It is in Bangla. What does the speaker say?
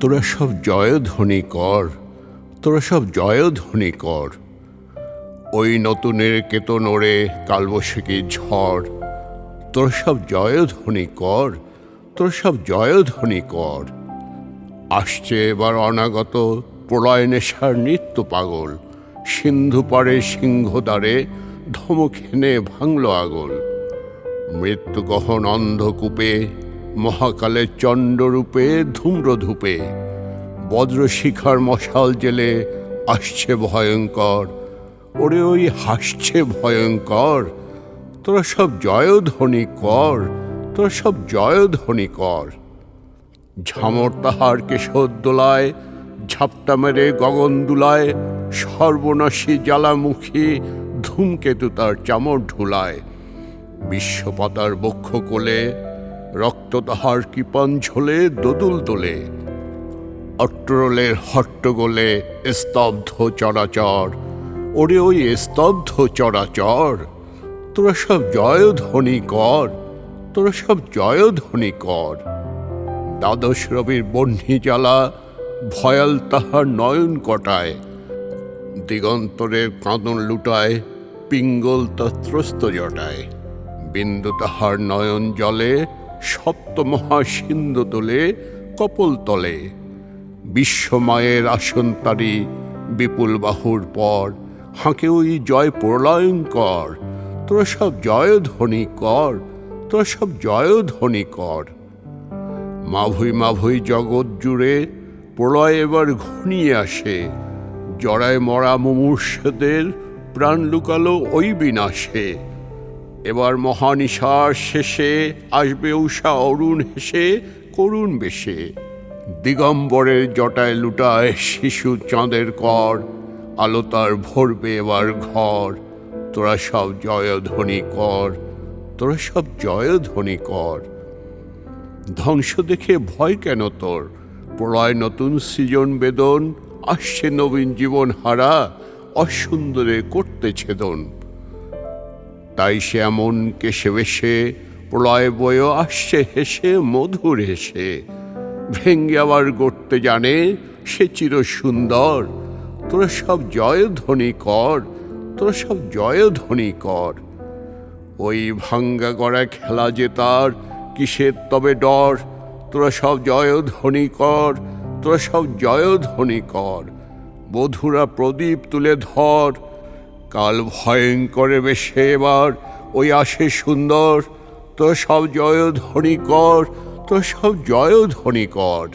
তোরা সব জয়ধ্বনি কর, তোরা সব জয়ধ্বনি কর। ওই নতুনের কেতন ওড়ে কালবৈশাখী ঝড়, তোরা সব জয়ধ্বনি কর, তোরা সব জয়ধ্বনি কর। আসছে এবার অনাগত প্রলয় নেশার নিত্য পাগল, সিন্ধু পারে সিংহদ্বারে ধমখেনে ভাঙল আগল। মৃত্যু গহন অন্ধকূপে মহাকালের চণ্ডরূপে, ধূম্রধূপে, বজ্রশিখার মশাল জেলে আসছে ভয়ঙ্কর, ওরে ওই হাসছে ভয়ঙ্কর। তোরা সব জয়ধ্বনি কর, তোরা সব জয়ধ্বনি কর। ঝামর তাহার কেশর দোলায়, ঝাপটা মেরে গগন দুলায়, সর্বনাশী জ্বালামুখী ধূমকেতু তার চামর ঢুলায়। বিশ্বপাতার বক্ষ কোলে রক্ত তাহার কৃপণ ঝোলে, দোদুল তোলে অট্টরোলের হট্টগোলে স্তব্ধ চরাচর। ওরে ওই স্তব্ধ চরাচর, তোরা সব জয়ধ্বনি কর, তোরা সব জয়ধ্বনি কর। দ্বাদশ রবির বহ্নি জ্বালা ভয়াল তাহার নয়ন কটায়। দিগন্তরের কাঁদন লুটায়, পিঙ্গল তত্রস্ত জটায়। বিন্দু তাহার নয়ন জলে সপ্ত মহাসিন্ধু তোলে কপল তলে। বিশ্বমায়ের আসন তারি বিপুল বাহুর পর, হাঁকে ওই জয় প্রলয়ঙ্কর। তোরা সব জয়ধ্বনি কর তোরা সব জয়ধ্বনি কর। মাভুই মাভুই জগৎ জুড়ে প্রলয় এবার ঘনিয়ে আসে। জড়ায় মরা মুমূর্ষদের প্রাণ লুকালো ওই বিনাশে। এবার মহানিশার শেষে আসবে উষা অরুণ হেসে করুণ বেশে। দিগম্বরের জটায় লুটায় শিশু চাঁদের কর আলোতার ভরবে এবার ঘর। তোরা সব জয়ধ্বনি কর, তোরা সব জয়ধ্বনি কর। ধ্বংস দেখে ভয় কেন তোর? প্রলয় নতুন সৃজন বেদন, আসছে নবীন জীবন হারা, অসুন্দরে করতে ছেদন। তাই সে এমন কেশে বেশে প্রলয় বয়ে আসছে হেসে, মধুর হেসে। ভেঙ্গে আবার গড়তে জানে, সে চির সুন্দর তোরা সব জয়ধ্বনি কর, তোরা সব জয়ধ্বনি কর। ওই ভাঙ্গা গড়া খেলা যে তার, কিসের তবে ডর? তোরা সব জয়ধ্বনি কর, তোরা সব জয়ধ্বনি কর। বধুরা প্রদীপ তুলে ধর কাল ভয়ঙ্করে বেশে এবার। ওই আসে সুন্দর, তো সব জয়ধ্বনি কর তো সব জয়ধ্বনি কর